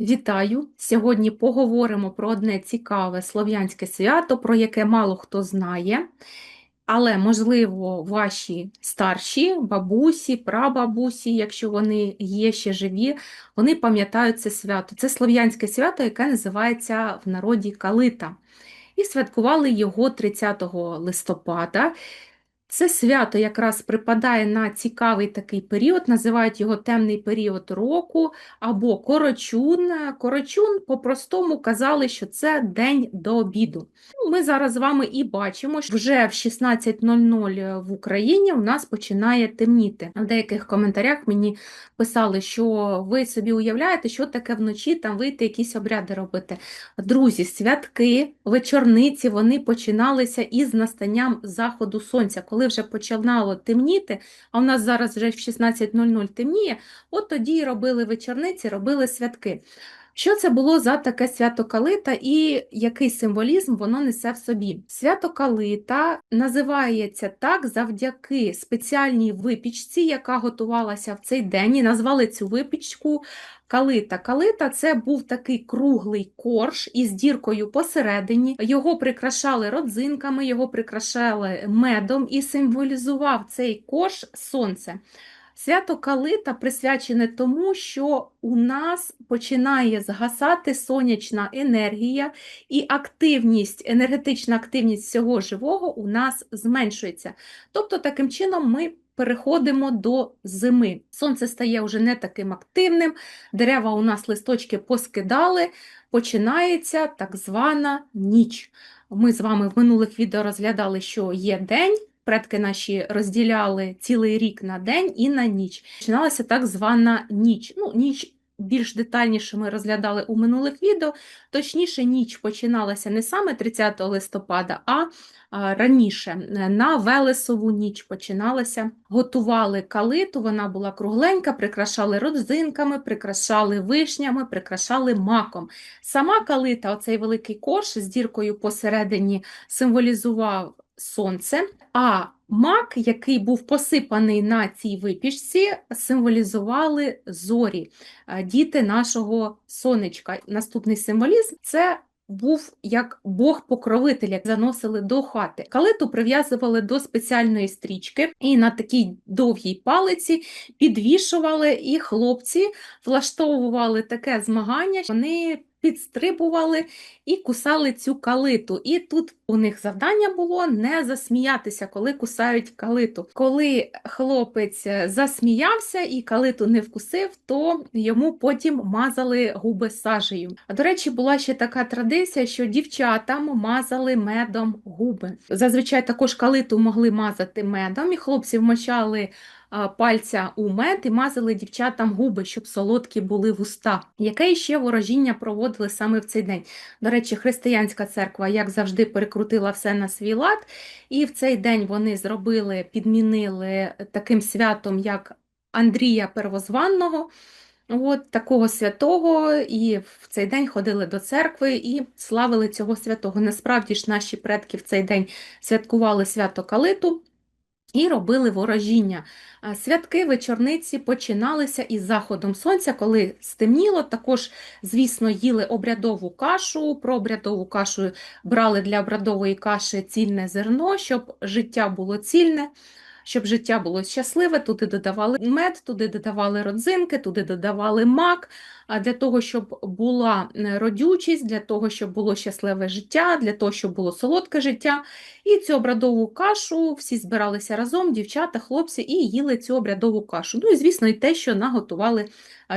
Вітаю! Сьогодні поговоримо про одне цікаве слов'янське свято, про яке мало хто знає, але, можливо, ваші старші бабусі, прабабусі, якщо вони є ще живі, вони пам'ятають це свято. Це слов'янське свято, яке називається в народі Калита. І святкували його 30 листопада. Це свято якраз припадає на цікавий такий період, називають його темний період року або корочун. Корочун по-простому казали, що це день до обіду. Ну, Ми зараз з вами і бачимо, що вже в 16.00 в Україні у нас починає темніти. В деяких коментарях мені писали, що ви собі уявляєте, що таке вночі там вийти якісь обряди робити. Друзі, святки, вечорниці вони починалися із настанням заходу сонця. Коли вже починало темніти, а у нас зараз вже в 16.00 темніє, от тоді і робили вечорниці, робили святки. Що це було за таке свято Калита і який символізм воно несе в собі? Свято Калита називається так завдяки спеціальній випічці, яка готувалася в цей день, і назвали цю випічку Калита. Калита це був такий круглий корж із діркою посередині. Його прикрашали родзинками, його прикрашали медом і символізував цей корж сонце. Свято Калита присвячене тому, що у нас починає згасати сонячна енергія, і активність, енергетична активність всього живого у нас зменшується. Тобто, таким чином ми переходимо до зими. Сонце стає вже не таким активним, дерева у нас листочки поскидали, починається так звана ніч. Ми з вами в минулих відео розглядали, що є день. Предки наші розділяли цілий рік на день і на ніч. Починалася так звана ніч. Ну, ніч більш детальніше ми розглядали у минулих відео. Точніше, ніч починалася не саме 30 листопада, а раніше. На Велесову ніч починалася. Готували калиту, вона була кругленька, прикрашали родзинками, прикрашали вишнями, прикрашали маком. Сама калита, оцей великий корж з діркою посередині, символізував сонце, а мак, який був посипаний на цій випічці, символізували зорі, діти нашого сонечка. Наступний символізм це був як Бог-покровитель, як заносили до хати. Калиту прив'язували до спеціальної стрічки і на такій довгій палиці підвішували, і хлопці влаштовували таке змагання. Вони підстрибували і кусали цю калиту. І тут у них завдання було не засміятися, коли кусають калиту. Коли хлопець засміявся і калиту не вкусив, то йому потім мазали губи сажею. А до речі, була ще така традиція, що дівчатам мазали медом губи. Зазвичай також калиту могли мазати медом, і хлопці вмочали пальця у мед і мазали дівчатам губи, щоб солодкі були вуста. Яке ще ворожіння проводили саме в цей день? До речі, християнська церква, як завжди, перекрутила все на свій лад, і в цей день вони зробили, підмінили таким святом, як Андрія Первозванного. От такого святого, і в цей день ходили до церкви і славили цього святого. Насправді ж наші предки в цей день святкували свято Калиту. І робили ворожіння. Святки вечорниці починалися із заходом сонця, коли стемніло. Також, звісно, їли обрядову кашу. Про обрядову кашу брали для обрядової каші цільне зерно, щоб життя було цільне щоб життя було щасливе, туди додавали мед, туди додавали родзинки, туди додавали мак, для того, щоб була е, родючість, для того, щоб було щасливе життя, для того, щоб було солодке життя. І цю обрядову кашу всі збиралися разом, дівчата, хлопці, і їли цю обрядову кашу. Ну і, звісно, і те, що наготували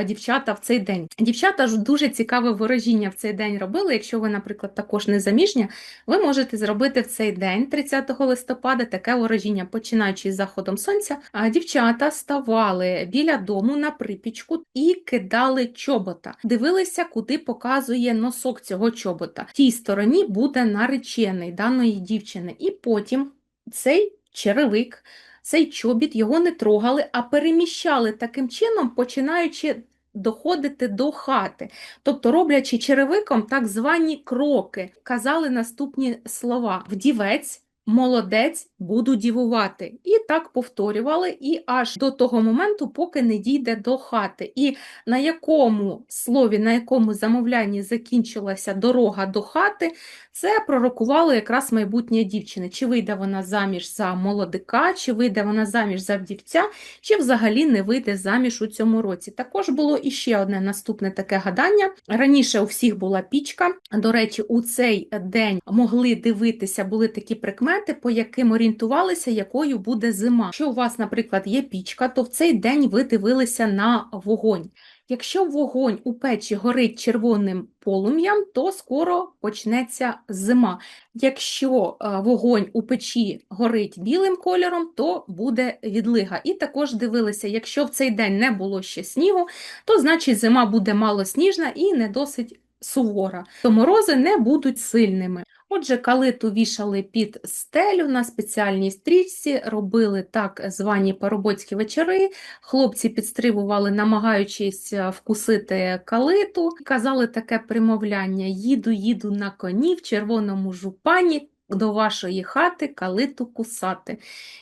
дівчата в цей день. Дівчата ж дуже цікаве ворожіння в цей день робили. Якщо ви, наприклад, також не заміжня, ви можете зробити в цей день, 30 листопада, таке ворожіння, починаючи з заходом сонця. А дівчата ставали біля дому на припічку і кидали чобота. Дивилися, куди показує носок цього чобота. В тій стороні буде наречений даної дівчини. І потім цей черевик цей чобіт його не трогали, а переміщали таким чином, починаючи доходити до хати. Тобто, роблячи черевиком так звані кроки, казали наступні слова: вдівець, Молодець, буду дівувати. І так повторювали, і аж до того моменту, поки не дійде до хати. І на якому слові, на якому замовлянні закінчилася дорога до хати, це пророкувало якраз майбутнє дівчини. Чи вийде вона заміж за молодика, чи вийде вона заміж за вдівця, чи взагалі не вийде заміж у цьому році. Також було іще одне наступне таке гадання. Раніше у всіх була пічка. До речі, у цей день могли дивитися, були такі прикмети, по яким орієнтувалися, якою буде зима. Якщо у вас, наприклад, є пічка, то в цей день ви дивилися на вогонь. Якщо вогонь у печі горить червоним полум'ям, то скоро почнеться зима. Якщо е, вогонь у печі горить білим кольором, то буде відлига. І також дивилися, якщо в цей день не було ще снігу, то значить зима буде малосніжна і не досить сувора, то морози не будуть сильними. Отже, калиту вішали під стелю на спеціальній стрічці, робили так звані парубоцькі вечори. Хлопці підстрибували, намагаючись е, вкусити калиту. Казали таке примовляння: їду, їду на коні в червоному жупані до вашої хати калиту кусати.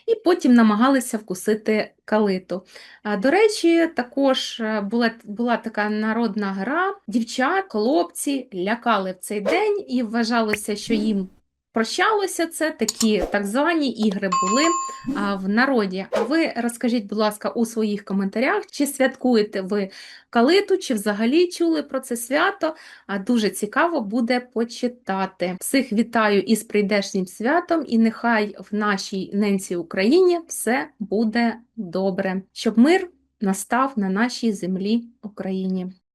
І потім намагалися вкусити калиту. До речі, також е, була, була така народна гра. Дівчат, хлопці лякали в цей день і вважалося, що їм прощалося це. Такі так звані ігри були а, в народі. А ви розкажіть, будь ласка, у своїх коментарях, чи святкуєте ви калиту, чи взагалі чули про це свято? А Дуже цікаво буде почитати. Всіх вітаю із прийдешнім святом, і нехай в нашій ненці Україні все буде добре, щоб мир настав на нашій землі Україні.